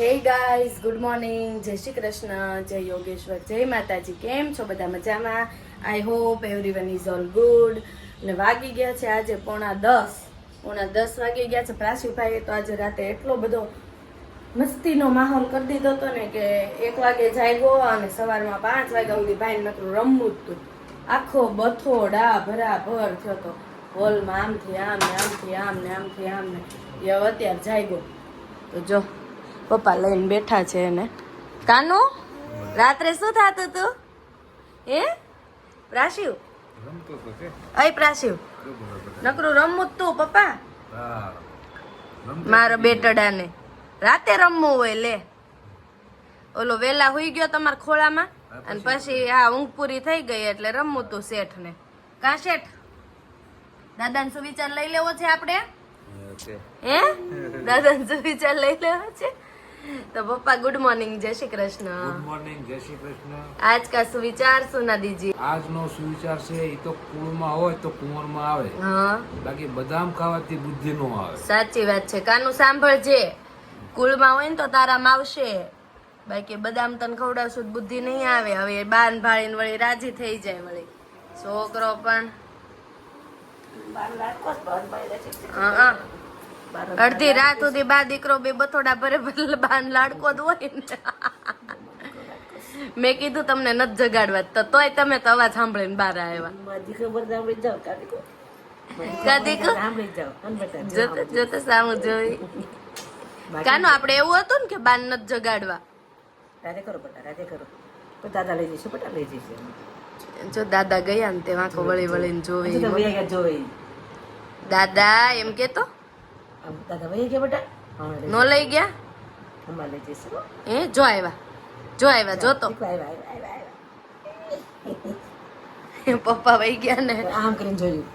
Hey guys good morning જય શ્રી કૃષ્ણ. જય યોગેશ્વર. જય માતાજી. કેમ છો બધા મજામાં? I hope everyone is all good ને વાગી ગયા છે આજે પોણા દસ. પોણા દસ વાગી ગયા છે. પ્રાસીભાઈએ તો આજે રાતે એટલો બધો મસ્તીનો માહોલ કરી દીધો હતો ને કે એક વાગે જાગ્યો અને સવારમાં પાંચ વાગ્યા સુધી ભાઈ નકરું રમવું જ હતું. આખો બથો ડા ભરા થયો હતો. હોલમાં આમથી આમ ને આમથી આમ ને આમથી આમ ને. એ અત્યારે જાગ્યો. તો જો પપ્પા લઈને બેઠા છે એને. કાનો રાત્રે શું થતું તું? હે? પ્રાશિવ? અય પ્રાશિવ? નકરું રમવું તું પપ્પા. મારો બેટડાને. રાતે રમવું હોય લે. ઓલો વેલા હુઈ ગયો તમારા ખોળામાં અને પછી આ ઊંઘ પૂરી થઈ ગઈ એટલે રમવું તું શેઠ ને કા શેઠ? દાદાને સુવિચાર લઈ લેવો છે આપણે. હે? દાદાને સુવિચાર લઈ લેવો છે? તો પપ્પા ગુડ મોર્નિંગ જય શ્રી કૃષ્ણ ગુડ મોર્નિંગ જય શ્રી કૃષ્ણ आज का सुविचार सुना दीजिए આજનો સુવિચાર છે એ તો કુળમાં હોય તો કુંવરમાં આવે હા બાકી બદામ ખાવાથી બુદ્ધિ નો આવે સાચી વાત છે કાનું સાંભળજે કુળમાં હોય ને તો તારામાં આવશે બાકી બદામ તને ખવડાવશું તો બુદ્ધિ નહીં આવે હવે બાન ભાળીને વળી રાજી થઈ જાય વળી છોકરો પણ હા, હા. અડધી રાત સુધી બા દીકરો બે બથોડા ભરે બાન લાડકો જ હોય ને. મેં કીધું તમને નથી જગાડવા તો તોય તમે તો અવાજ સાંભળીને બહાર આવ્યા. કાદીકો જોતો જોતો સામું જોઈ. કાનો આપણે એવું હતું ને કે બાન નથી જગાડવા? રાધે કરો બટા રાધે કરો. તો દાદા લઈ જઈશું બટા લઈ જઈશું જો દાદા ગયા ને તે વાંકો વળી વળીને જોવે જોવે દાદા એમ કેતો? દાદા વૈયા ગયા બટા નો લઈ ગયા? અમાર લઈ જઈશું એ જો આવ્યા જો આવ્યા આવ્યા, આવ્યા. પપ્પા વહી ગયા ને. આમ કરીને જોયું.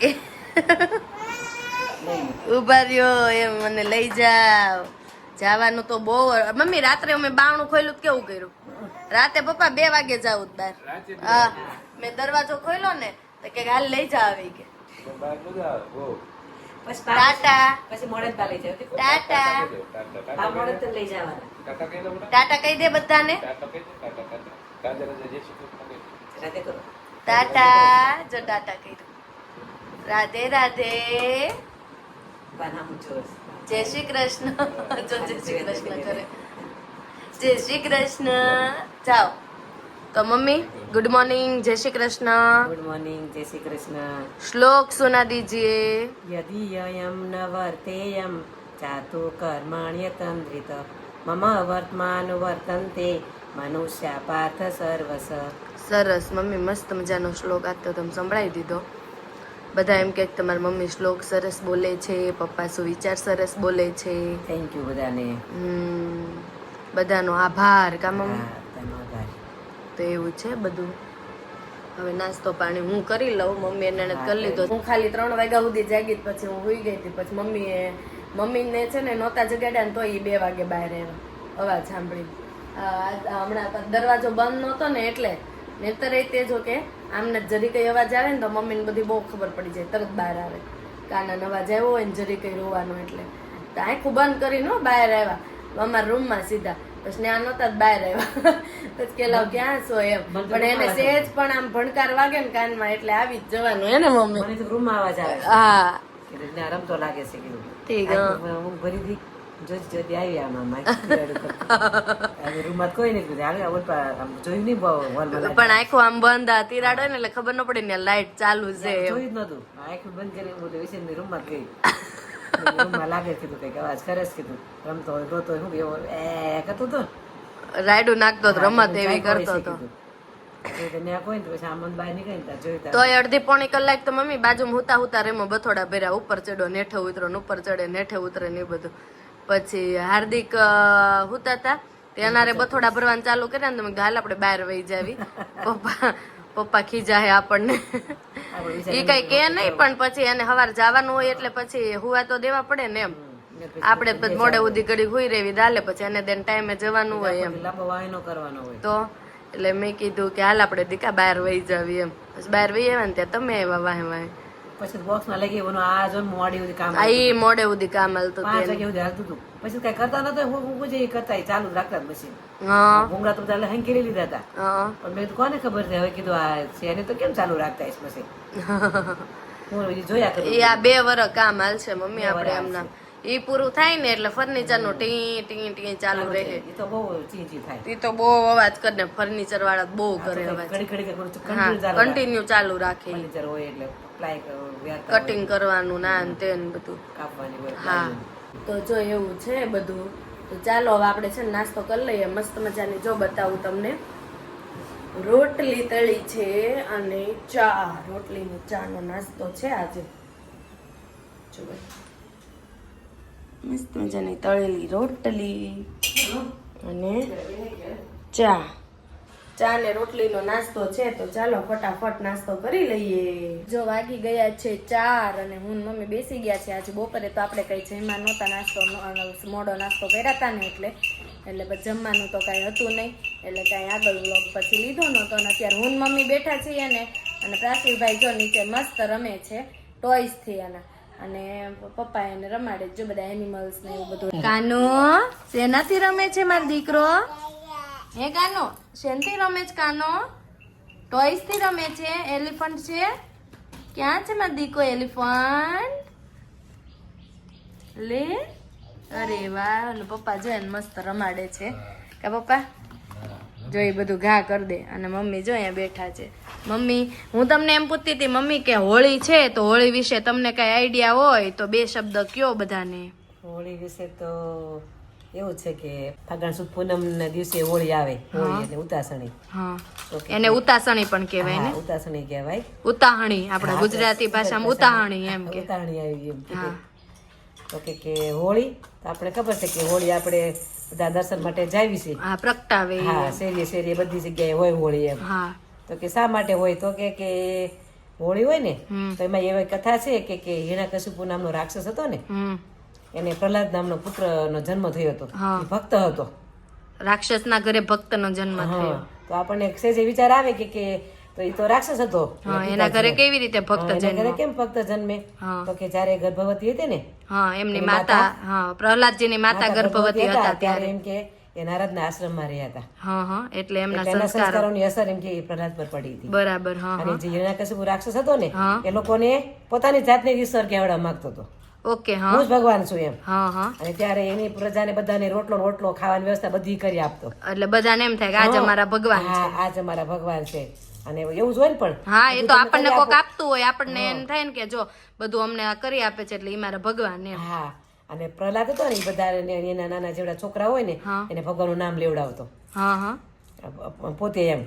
ઊભા રહ્યો એમ મને લઈ જાવ. જવાનું તો બહુ મમ્મી રાત્રે અમે બાવણું ખોલ્યું કેવું કર્યું? રાતે પપ્પા બે વાગે જાવું બાર. હા મેં દરવાજો ખોલ્યો ને તો કે હાલ લઈ જા આવી કે. ટાટા. કહી જ લઈ જવાના દે. ટાટા કહી દો બેટા. ટાટા કહી દે બધાને? ટાટા જો ટાટા, કહી દે. રાધે રાધે. જય શ્રી કૃષ્ણ. જો જય શ્રી કૃષ્ણ કરે. જય શ્રી કૃષ્ણ. જાઓ. તો મમ્મી ગુડ મોર્નિંગ જય શ્રી કૃષ્ણ. ગુડ મોર્નિંગ જય શ્રી કૃષ્ણ. શ્લોક સુના દીજીએ યદિ યમ ન વર્તેયમ ચાતુ કર્માણ્યતંદ્રિત. મમ વર્તમાન વર્તન્તે મનુષ્ય પાર્થ સર્વસ. સરસ. મમ્મી મસ્ત મજાનો શ્લોક આપતો તમે સંભળાવી દીધો. બધા એમ કે તમારી મમ્મી શ્લોક સરસ બોલે છે પપ્પા સુવિચાર સરસ બોલે છે. થેન્ક યુ બધાને. હમ, બધાનો આભાર કા મમ્મી. તો એવું છે બધું. હવે નાસ્તો પાણી હું કરી લઉં મમ્મી એને કરી લીધો. હું ખાલી ત્રણ વાગ્યા સુધી જાગી પછી હું હોઈ ગઈ હતી. પછી મમ્મીએ મમ્મીને છે ને નહોતા જગાડ્યા ને તો એ બે વાગે બહાર આવ્યા. અવાજ સાંભળી. હમણાં દરવાજો બંધ નહોતો ને એટલે. નહીતર તે જો કે આમને જરી કઈ અવાજ આવે ને તો મમ્મીને બધી બહુ ખબર પડી જાય તરત બહાર આવે. કાના અવાજ આવ્યો હોય ને જરી કઈ રોવાનો એટલે. તો આંખું બંધ કરીને બહાર આવ્યા. અમારા રૂમમાં સીધા. પછી ત્યાં નહોતા બહાર આવ્યા. પછી કેલા ક્યાં છો એમ. પણ એને સેજ પણ આમ ભણકાર વાગે ને કાનમાં એટલે આવી જ જવાનું એને મમ્મી. મને તો રૂમમાં અવાજ આવે હા. એટલે આરામ તો લાગે છે કે ઠીક હું. ભરી દી જોતી જોતી આવી આમાં હવે રૂમમાં કોઈ નહીં કીધું હાલે ઓલ જોયું નહીં બહુ હોલમાં પણ આખો આમ બંધ આ તિરાડ ને એટલે ખબર ન પડે ને લાઈટ ચાલુ છે જોયું જ નતું આખું બંધ કરીને બોલે વિશે રૂમમાં ગઈ. રૂમમાં લાગે કીધું કંઈક અવાજ કરે છે કીધું. રમતો હોય હોય હું એવો એ કરતો હતો રાયડું નાખતો હતો, રમત એવી કરતો હતો ત્યાં અડધી પોણી કલાક તો મમ્મી બાજુમાં હુતા હુતા રેમાં બથોડા ભર્યા ઉપર ચડો નેઠે ઉતરો ઉપર ચડે નેઠે ઉતરે ને બધું. પછી હાર્દિક હુતા હતા તેનારે બથોડા ભરવાનું ચાલુ કર્યા ને તમે ગાલ આપણે બહાર વહી જાવી. પપ્પા પપ્પા ખીજા હે આપણને. આપણે એ કઈ કે નહીં પણ પછી એને સવારે જવાનું હોય એટલે પછી હુવા તો દેવા પડે ને એમ. આપણે મોડે સુધી કરી હુઈ રહેવી દાલે પછી એને દેન ટાઈમે જવાનું હોય એમ. કરવાનો હોય. તો એટલે મેં કીધું કે હાલ આપણે દીકા બહાર વહી જાવી એમ. પછી બહાર વહી આવ્યા ને ત્યાં તમે આવ્યા વાહે વાહે. પછી બોક્સમાં લઈ ગઈ એનું આ જો મોડી સુધી કામ આ મોડે સુધી કામ હાલતું પાંચ વાગે સુધી હાલતું હતું. પછી કઈ કરતા નતો હું હું જે કરતા ચાલુ રાખતા મશીન હા. ભૂંગળા તો બધા હંકેલી લીધા હતા. હા. પણ મેં કોને ખબર છે? હવે કીધું આ છે એને તો કેમ ચાલુ રાખતા છે મશીન જોયા કરું. એ આ બે વર કામ હાલશે મમ્મી આપણે એમના. એ પૂરું થાય ને એટલે ફર્નિચરનું ટી ટી ટી ચાલુ રહે. એ તો બહુ ચી ચી થાય. એ તો બહુ અવાજ કરે ને ફર્નિચર વાળા બહુ કરે અવાજ. કરું કન્ટિન્યુ ચાલુ રાખે. ફર્નિચર હોય એટલે. પ્લાય કટિંગ કરવાનું ના ને તે ને બધું. કાપવાની હા. તો જો એવું છે બધું તો ચાલો હવે આપણે છે ને નાસ્તો કરી લઈએ મસ્ત મજાની. જો બતાવું તમને. રોટલી તળી છે અને ચા. રોટલીનો ચાનો નાસ્તો છે આજે. જો. મસ્ત મજાની તળેલી રોટલી અને ચા. ચા ને રોટલીનો નાસ્તો છે તો ચાલો ફટાફટ નાસ્તો કરી લઈએ. જો વાગી ગયા છે ચાર અને હું મમ્મી બેસી ગયા છે આજે બપોરે, તો આપણે કઈ જમવા નહોતા નાસ્તો મોડો નાસ્તો કર્યા હતા ને એટલે. એટલે જમવાનું તો કાંઈ હતું નહીં. એટલે કાંઈ આગળ વ્લોગ પછી લીધો નહોતો અને અત્યારે હું મમ્મી બેઠા છીએ ને, અને પ્રાચીભાઈ જો નીચે મસ્ત રમે છે ટોયસથી એના અને પપ્પા એને રમાડે જો બધા એનિમલ્સ ને એવું બધું. કાનો, શેનાથી રમે છે મારો દીકરો? હે કાનો? શેનથી રમે છે કાનો? ટોયસથી રમે છે? એલિફન્ટ છે? ક્યાં છે મારો દીકો એલિફન્ટ? લે? અરે વાહ પપ્પા જો એને મસ્ત રમાડે છે. કે પપ્પા? જો એ બધું ઘા કરી દે. અને મમ્મી જો અહીંયા બેઠા છે. મમ્મી, હું તમને એમ પૂછતી હતી, મમ્મી, કે હોળી છે? તો હોળી વિશે તમને કઈ આઈડિયા હોય તો બે શબ્દ કયો બધાને? હોળી વિશે તો એવું છે કે ફાગણ સુદ પૂનમ ના દિવસે હોળી આવે હોળી એટલે ઉતાસણી. એને ઉતાસણી પણ કહેવાય ને? ઉતાસણી કહેવાય. ઉતાહણી આપણા ગુજરાતી ભાષામાં ઉતાહણી એમ કે. ઉતાહણી આવી એમ તો કે કે હોળી તો આપણે ખબર છે કે હોળી આપણે બધા દર્શન માટે જાવી છે. હા પ્રગટાવે હા શેરીએ શેરીએ બધી જગ્યાએ હોય હોળી એમ. હા. તો કે શા માટે હોય? તો કે કે હોળી હોય ને તો એમાં એવી કથા છે કે કે હિરણ્યકશિપુ નામનો રાક્ષસ હતો ને એને પ્રહલાદ નામનો પુત્રનો જન્મ થયો હતો. એ ભક્ત હતો. રાક્ષસના ઘરે ભક્તનો જન્મ થયો. તો આપણને સહેજે વિચાર આવે કે કે તો એ તો રાક્ષસ હતો. એના ઘરે કેવી રીતે ભક્ત જન્મ ઘરે કેમ ભક્ત જન્મે. તો કે જ્યારે ગર્ભવતી હતી ને હા એમની માતા હા પ્રહલાદજીની માતા ગર્ભવતી હતા ત્યારે એમ કે એ નારદના આશ્રમમાં રહ્યા હતા. હા હા એટલે એમના સંસ્કારો. સંસ્કારોની અસર એમ કે એ પ્રહલાદ પર પડી હતી. બરાબર હા અને જે હિરણ્યકશિપુ રાક્ષસ હતો ને એ લોકોને પોતાની જાતને ઈશ્વર કહેવડા માંગતો હતો. ઓકે હા. હું જ ભગવાન છું એમ. હા હા. અને ત્યારે એની પ્રજાને બધાને રોટલો રોટલો ખાવાની વ્યવસ્થા બધી કરી આપતો. એટલે બધાને એમ થાય કે આજે અમારા ભગવાન છે. આજ અમારા ભગવાન છે. અને એવું જોઈએ પણ. હા એ તો આપણને કોક આપતું હોય આપણને એમ થાય ને કે જો બધું અમને કરી આપે છે એટલે એ મારા ભગવાન એમ. હા અને પ્રહલાદ હતો ને એ બધા એના નાના જેવડા છોકરા હોય ને. એને ભગવાનનું નામ લેવડાવતો. હા હા. પોતે એમ.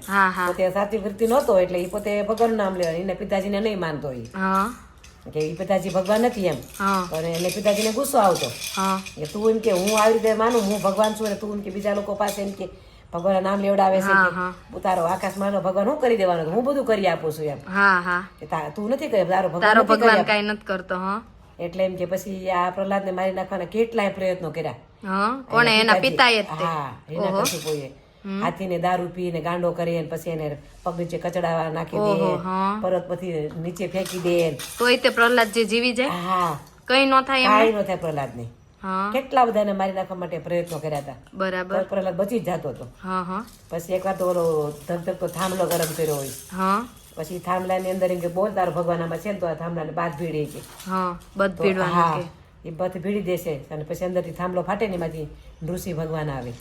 પોતે સાચી વૃત્તિ નહોતો એટલે એ પોતે ભગવાનનું નામ લેવા એના પિતાજીને નહીં માનતો એ. હા. કે એ પિતાજી ભગવાન નથી એમ. પણ એને પિતાજીને ગુસ્સો આવતો. કે તું એમ કે હું આવી રીતે માનું હું ભગવાન છું અને તું એમ કે બીજા લોકો પાસે એમ કે ભગવાન નામ લેવડાવે છે કે હા. ઉતારો આકાશમાં ભગવાન હું કરી દેવાનો હું બધું કરી આપું છું એમ. હા હા. કે તું નથી કરી તારો ભગવાન તારો ભગવાન કઈ નથી કરતો એટલે એમ કે પછી આ પ્રહલાદ ને મારી નાખવાના કેટલાય પ્રયત્નો કર્યા. કોણે? એના પિતાએ હા એના હા હિરણ્યકશિપુએ હાથીને દારૂ પીને ગાંડો કરે ને પછી એને પગ નીચે કચડા નાખી દે પરત પછી નીચે ફેંકી દે. તોય તે પ્રહલાદજી જીવી જાય? હા. કઈ નો થાય કઈ નો થાય પ્રહલાદ ને કેટલા બધાને મારી નાખવા માટે પ્રયત્નો કર્યા હતા? બરાબર. પ્રહલાદ બચી જ જતો હતો. પછી એકવાર તો ઓલો ધગધગતો થાંભલો ગરમ કર્યો હોય. પછી પછી થાંભલાની અંદર એમ કે બોલ તારો ભગવાન આમાં છે ને તો આ થાંભલાને બાદ ભીડી કે. બધ ભીડવા હા એ બધ ભીડી દેશે અને પછી અંદરથી થાંભલો ફાટે ને એમાંથી નૃસિંહ ભગવાન આવે.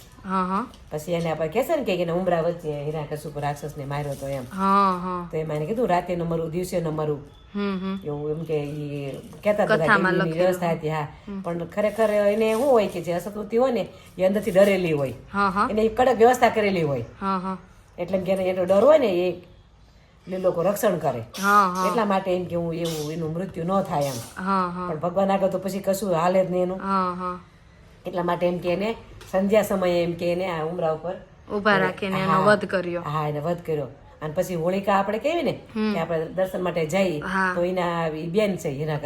પછી એને આપણે કહેશે ને કે ઉમરા વચ્ચે હિરણ્યકશિપુ રાક્ષસને માર્યો તો એમ. તો એમાં એને કીધું રાતે ન મરવું દિવસે ન મરવું એવું એમ કે ઈ કહેતા હતા કે કથામાં એની વ્યવસ્થા હતી હા. પણ ખરેખર એને શું હોય કે જે અસતવૃત્તિ હોય ને એ અંદરથી ડરેલી હોય. એને કડક વ્યવસ્થા કરેલી હોય. એટલે કે એનો ડર હોય ને એ લોકો રક્ષણ કરે. એટલા માટે એમ કે હું એવું એનું મૃત્યુ ન થાય એમ. પણ ભગવાન આગળ તો પછી કશું હાલે જ નહીં એનું. એટલા માટે એમ કે એને સંધ્યા સમયે એમ કે એને આ ઉમરા ઉપર ઊભા રાખીને એનો વધ કર્યો. હા એને વધ કર્યો. અને પછી હોળિકા આપણે કેવી ને કે આપણે દર્શન માટે જઈ તો એના બેન છે હિરા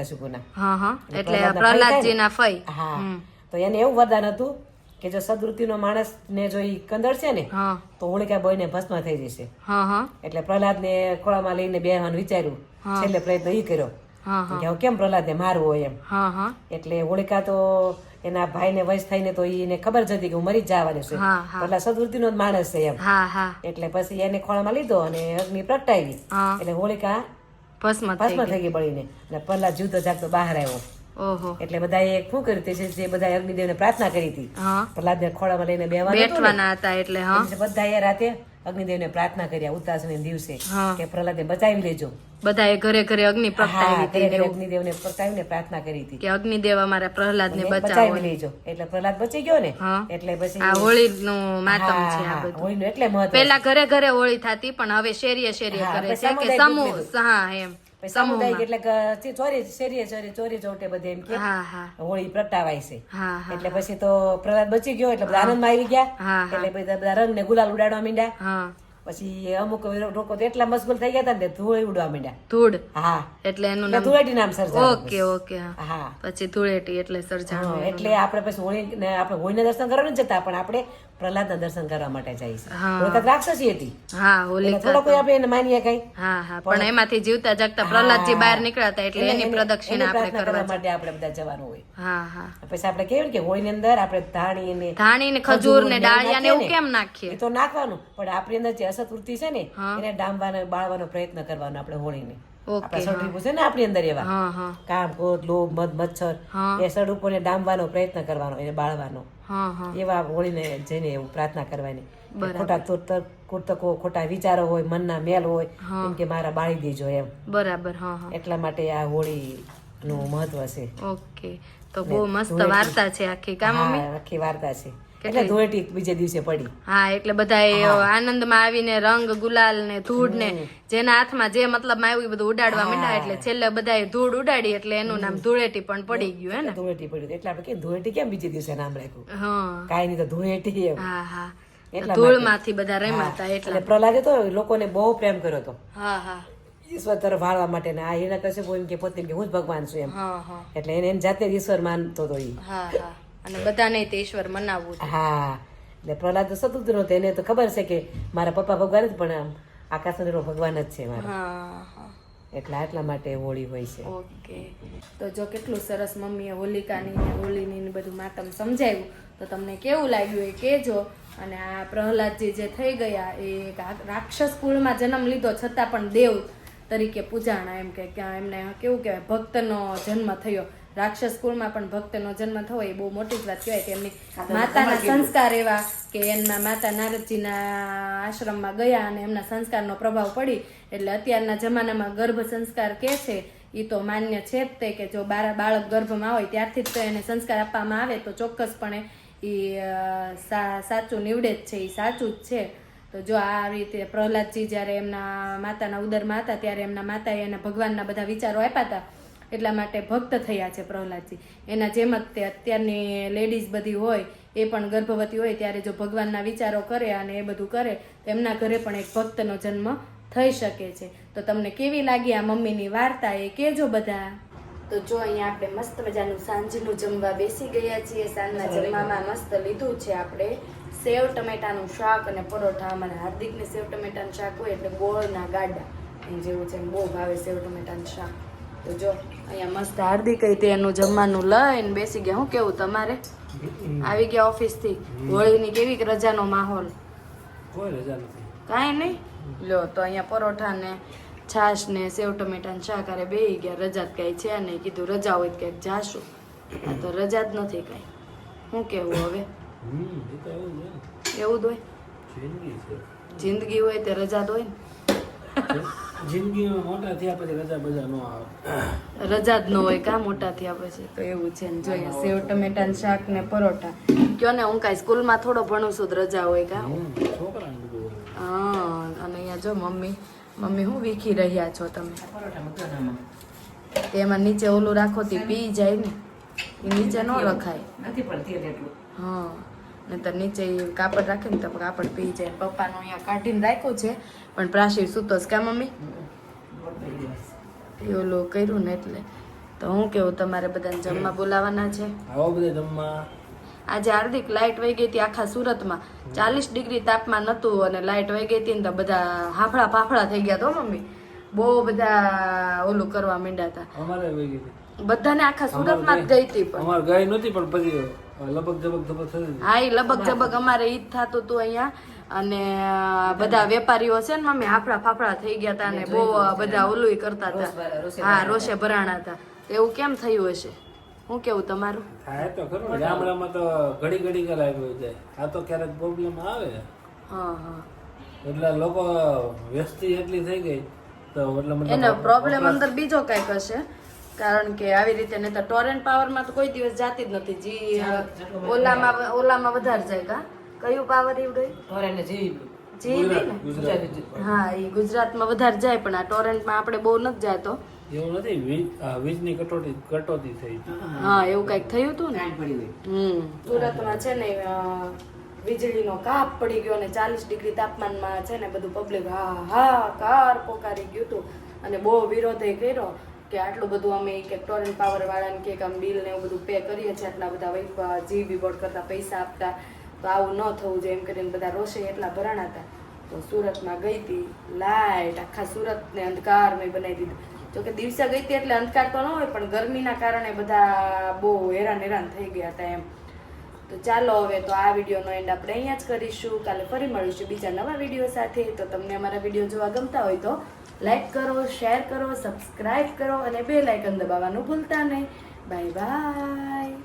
હા એટલે પ્રહલાદજીના ફઈ. હા. તો એને એવું વરદાન હતું કે જો સદવૃત્તિનો માણસ ને જો ઈ કંદરશે ને તો હોળિકા બોયને ભસ્મ થઈ જશે. એટલે પ્રહલાદ ને ખોળામાં લઈને બેહવાનું વિચાર્યું. છેલ્લે પ્રયત્ન ઈ કર્યો. કે હવે કેમ પ્રહલાદે મારવો એમ? એટલે હોળિકા તો એના ભાઈને વયસ થઈને તો એને ખબર જ હતી કે હું મરી જવાની છું. હા, સદવૃત્તિ નો માણસ છે એમ. એટલે પછી એને ખોળામાં લીધો અને અગ્નિ પ્રગટાવી. એટલે હોળિકા ભસ્મ થઈ ભસ્મ થઈ ગઈ બળીને અને પ્રહલાદ જુદો જાગતો બહાર આવ્યો. એટલે બધા એ શું કર્યું છે જે બધા અગ્નિદેવ ને પ્રાર્થના કરી હતી. પ્રહલાદ ને ખોળામાં લઈને બેવાનું હતા એટલે બધા એ રાતે અગ્નિદેવને પ્રાર્થના કર્યા ઉત્તરાયણના દિવસે કે પ્રહલાદને બચાવી લેજો. બધાએ ઘરે ઘરે અગ્નિ પ્રગટાવી અગ્નિદેવને પ્રગટાવીને પ્રાર્થના કરી હતી. કે અગ્નિદેવ અમારા પ્રહલાદ ને બચાવી લેજો. એટલે પ્રહલાદ બચી ગયો ને? એટલે પછી આ હોળી નું માતમ છે આ બધું. હોળીનું એટલે મહત્વ પેલા ઘરે ઘરે હોળી થતી પણ હવે શેરીએ શેરીએ કરે છે. કે સમૂહ હા એમ. પછી સામુદાયિક એટલે કે ચોરી શેરીએ ચોરી ચોરી ચોટે બધે એમ કે. હોળી પ્રગટાવાય છે. એટલે પછી તો પ્રહલાદ બચી ગયો એટલે બધા આનંદમાં આવી ગયા. એટલે બધા રંગ ને ગુલાલ ઉડાડવા માંડ્યા. પછી અમુક લોકો તો એટલા મશગુલ થઈ ગયા હતા ને ધૂળ ઉડવા માંડ્યા. ધૂળ? હા. એટલે એનું નામ ધૂળેટી નામ સર્જાયું ઓકે ઓકે હા. પછી ધૂળેટી એટલે સર્જાણું એટલે આપણે પછી હોળી ને આપણે હોળીના દર્શન કરવા નથી જતા પણ આપણે પ્રહલાદના દર્શન કરવા માટે જાય છે. વખત રાક્ષસી હતી. હા હોલિકા થોડો કોઈ આપણે એને માનીએ કઈ. હા હા પણ એમાંથી જીવતા જાગતા પ્રહલાદજી બહાર નીકળ્યા હતા એટલે એની પ્રદક્ષિણા આપણે કરવા માટે આપણે બધા જવાનું હોય. હા હા. પછી આપણે કેવું કે હોળીની અંદર આપણે ધાણી ને ધાણી ને ખજૂર ને ડાળિયા ને એવું કેમ નાખીએ? તો નાખવાનું પણ આપણી અંદર જે અસત વૃત્તિ છે ને એને ડામવાનો બાળવાનો પ્રયત્ન કરવાનો આપણે હોળીને. ઓકે આપણા ને આપણી અંદર એવા. હા હા. કામ ક્રોધ લોભ મદ મચ્છર હા. એ ડામવાનો પ્રયત્ન કરવાનો એને બાળવાનો. હા હા. એવા હોળીને જઈને એવું પ્રાર્થના કરવાની. ખોટા કુર્તકો ખોટા વિચારો હોય મનના મેલ હોય એમ કે મારા બાળી દેજો એમ. બરાબર એટલા માટે આ હોળી નું મહત્વ છે. ઓકે. તો બહુ મસ્ત વાર્તા છે આખી કા મમ્મી? આખી વાર્તા છે. એટલે ધૂળેટી બીજે દિવસે પડી. હા એટલે બધા આનંદમાં આવીને રંગ ગુલાલ ને ધૂળ ને જેના હાથમાં જે મતલબ આવ્યું બધું ઉડાડવા માંડ્યા એટલે છેલ્લે બધા ધૂળ ઉડાડી એટલે એનું નામ ધૂળેટી પણ પડી ગયું હે ને? ધૂળેટી પડી એટલે આપણે કે ધૂળેટી કેમ બીજે દિવસે નામ રાખ્યું? હા. કાઈ નહીં તો ધૂળેટી એમ. હા હા. એટલા ધૂળમાંથી બધા રમ્યા હતા એટલે. પ્રહલાદે તો લોકોને બહુ પ્રેમ કર્યો હતો. હા હા. ઈશ્વર તરફ વાળવા માટે ને આ હિરણ્ય કશ્યપુ એમ કે પોતે કે હું જ ભગવાન છું એમ. એટલે એને એને જાતે ઈશ્વર માનતો હતો એ હા હા. અને બધાને તે ઈશ્વર મનાવવું હા. એટલે પ્રહલાદ તો સતુદ્ર હતો એને તો ખબર છે કે મારા પપ્પા ભગવાન જ પણ આમ આકાશનો ભગવાન જ છે મારા. હા હા. એટલા આટલા માટે હોળી હોય છે. ઓકે. તો જો કેટલું સરસ મમ્મીએ હોલિકાની ને હોલીની બધું માતમ સમજાવ્યું તો તમને કેવું લાગ્યું એ કહેજો. અને આ પ્રહલાદજી જે થઈ ગયા એ રાક્ષસ કુળમાં જન્મ લીધો છતાં પણ દેવ તરીકે પૂજાણા એમ કે એમને કેવું કહેવાય ભક્તનો જન્મ થયો. રાક્ષસ કુળમાં પણ ભક્તનો જન્મ થવો એ બહુ મોટી જ વાત કહેવાય કે એમની માતાના સંસ્કાર એવા કે એમના માતા નારદજીના આશ્રમમાં ગયા અને એમના સંસ્કારનો પ્રભાવ પડી. એટલે અત્યારના જમાનામાં ગર્ભ સંસ્કાર કે છે એ તો માન્ય છે જ તે કે જો બારા બાળક ગર્ભમાં હોય ત્યારથી જ તો એને સંસ્કાર આપવામાં આવે તો ચોક્કસપણે એ સાચું નીવડે જ છે એ સાચું જ છે. તો જો આ રીતે પ્રહલાદજી જ્યારે એમના માતાના ઉદરમાં હતા ત્યારે એમના માતાએ એને ભગવાનના બધા વિચારો આપ્યા હતા એટલા માટે ભક્ત થયા છે પ્રહલાદજી. એના જેમ જ તે અત્યારની લેડીઝ બધી હોય એ પણ ગર્ભવતી હોય ત્યારે જો ભગવાનના વિચારો કરે અને એ બધું કરે તો એમના ઘરે પણ એક ભક્તનો જન્મ થઈ શકે છે. તો તમને કેવી લાગી આ મમ્મીની વાર્તા એ કેજો બધા. તો જો અહીંયા આપણે મસ્ત મજાનું સાંજનું જમવા બેસી ગયા છીએ સાંજના જમવામાં મસ્ત લીધું છે આપણે. સેવ ટમેટાનું શાક અને પરોઠા અમારે હાર્દિકને સેવ ટમેટાનું શાક હોય એટલે ગોળના ગાડા. જેવું છે બહુ ભાવે સેવ ટમેટાનું શાક. તો જો અહીંયા મસ્ત હાર્દિક તે એનું જમવાનું લઈને બેસી ગયા. હું કેવું તમારે? આવી ગયા ઓફિસથી? હોળીની કેવી રજાનો માહોલ? કોઈ રજા નથી. કાંઈ નહીં? લો તો અહીંયા પરોઠા ને છાશ ને સેવ ટમેટાને શાક અરે બે ગયા. રજા જ કાંઈ છે નહીં. કીધું રજા હોય તો ક્યાંક જાશું. આ તો રજા જ નથી કાંઈ. શું કેવું હવે? એવું જ હોય. જિંદગી હોય તે રજા જ હોય ને? જિંદગીમાં મોટા થયા પછી રજા બજા નો આવે. રજા જ ન હોય કા મોટા થયા પછી? તો એવું છે ને જોઈએ. સેવ ટમેટાનું શાક ને પરોઠા. કયો ને હું કાંઈ સ્કૂલમાં થોડો ભણું છું તો રજા હોય કા? છોકરાને હા અને અહીંયા જો મમ્મી. મમ્મી હું વીખી રહ્યા છો તમે? તેમાં નીચે ઓલું રાખો તે પી જાય ને. નીચે ન રખાય. નથી પડતી એટલું. હા. ને તો નીચે કાપડ રાખે ને તો કાપડ પી જાય. પપ્પાનું અહીંયા કાઢીને રાખ્યું છે પણ પ્રાશી સૂતો છે. કા મમ્મી? ઓલું કર્યું ને એટલે. તો હું કેવું તમારે બધાને જમવા બોલાવાના છે? આજે હાર્દિક લાઇટ વહી ગઈ હતી આખા સુરતમાં. ચાલીસ ડિગ્રી તાપમાન હતું અને લાઇટ વહી ગઈ હતી ને તો બધા હાફળા ફાફડા થઈ ગયા તો મમ્મી? બહુ બધા ઓલું કરવા માંડ્યા હતા. અમારે વહી ગઈ બધાને આખા સુરતમાં જ ગઈ હતી પણ. અમારે ગઈ નહોતી પણ પછી લબક જબક ધબક થતી હા એ લબક જબક અમારે ઈ જ થતું હતું અહીંયા. અને બધા વેપારીઓ છે ને મમ્મી હાફડા ફાફડા થઈ ગયા હતા અને બહુ બધા ઓલું કરતા હતા હા રોષે ભરાણા હતા. એવું કેમ થયું હશે? હું કેવું તમારું? થાય તો ખરું. ગામડામાં તો ઘડી ઘડી કરાવી જાય. આ તો ક્યારેક પ્રોબ્લેમ આવે. હા હા. એટલે લોકો વ્યસ્તી એટલી થઈ ગઈ. તો એટલે એનો પ્રોબ્લેમ અંદર બીજો કંઈક હશે. કારણ કે આવી રીતે નહીં તો ટોરેન્ટ પાવરમાં તો કોઈ દિવસ જાતી જ નથી. જી ઓલામાં ઓલામાં વધારે જાય કા? કયું પાવર ટોરેન્ટ ને જીવી ને? હા એ ગુજરાતમાં વધારે જાય પણ આ ટોરેન્ટમાં આપણે બહુ નથી જાતો. એવું નથી? વીજ વીજની કટોતી કટોતી થઈ. હા એવું કંઈક થયું હતું ને? કાંઈ પડી હોય હમ. સુરતમાં છે ને વીજળીનો કાપ પડી ગયો અને ચાલીસ ડિગ્રી તાપમાનમાં છે ને બધું પબ્લિક હા હા કાર પોકારી ગયું હતું. અને બહુ વિરોધ એ કર્યો. કે આટલું બધું અમે કે ટોરેન્ટ પાવર વાળાને કે આમ બિલ ને એવું બધું પે કરીએ છીએ આટલા બધા જીબી બોર્ડ કરતા પૈસા આપતા. તો આવું ન થવું જોઈએ, એમ કરીને બધા રોષે એટલા ભરાણા હતા. તો સુરતમાં ગઈ હતી લાઇટ આખા સુરતને અંધકારમય બનાવી દીધું. જોકે દિવસે ગઈ હતી એટલે અંધકાર તો ન હોય, પણ ગરમીના કારણે બધા બહુ હેરાન હેરાન થઈ ગયા હતા એમ. તો ચાલો હવે તો આ વિડીયોનો એન્ડ આપણે અહીંયા જ કરીશું. કાલે ફરી મળીશું બીજા નવા વીડિયો સાથે. તો તમને અમારા વીડિયો જોવા ગમતા હોય તો લાઈક કરો શેર કરો સબસ્ક્રાઈબ કરો અને બે લાઇકન દબાવવાનું ભૂલતા નહીં. Bye bye